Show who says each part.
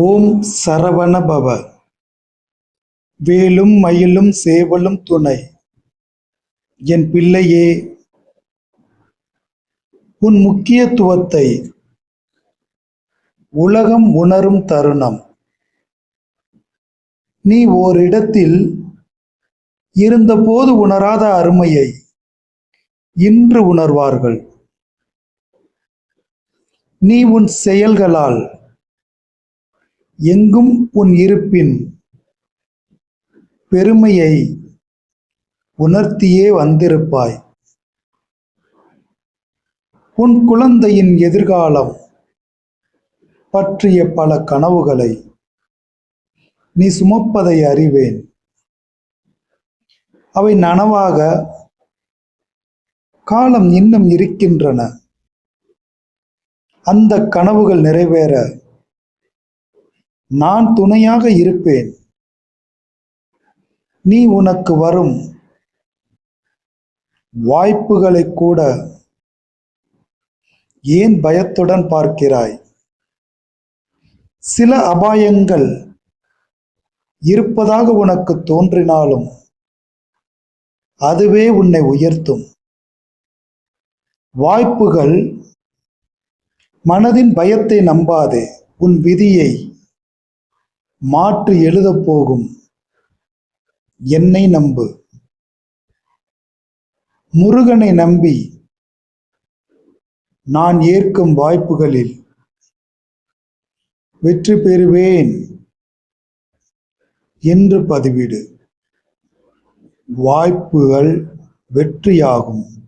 Speaker 1: ஓம் சரவண பவ வேலும் மயிலும் சேவலும் துணை. என் பிள்ளையே உன் முக்கியத்துவத்தை உலகம் உணரும் தருணம். நீ ஓரிடத்தில் இருந்தபோது உணராத அருமையை இன்று உணர்வார்கள். நீ உன் செயல்களால் எங்கும் உன் இருப்பின் பெருமையை உணர்த்தியே வந்திருப்பாய். உன் குழந்தையின் எதிர்காலம் பற்றிய பல கனவுகளை நீ சுமப்பதை அறிவேன். அவை நனவாக காலம் இன்னும் இருக்கின்றன. அந்த கனவுகள் நிறைவேற நான் துணையாக இருப்பேன். நீ உனக்கு வரும் வாய்ப்புகளை கூட ஏன் பயத்துடன் பார்க்கிறாய்? சில அபாயங்கள் இருப்பதாக உனக்கு தோன்றினாலும் அதுவே உன்னை உயர்த்தும். வாய்ப்புகள் மனதின் பயத்தை நம்பாதே உன் விதியை மாற்று எழுதப் போகும். என்னை நம்பு. முருகனை நம்பி நான் ஏற்கும் வாய்ப்புகளில் வெற்றி பெறுவேன் என்று பதிவிடு. வாய்ப்புகள் வெற்றியாகும்.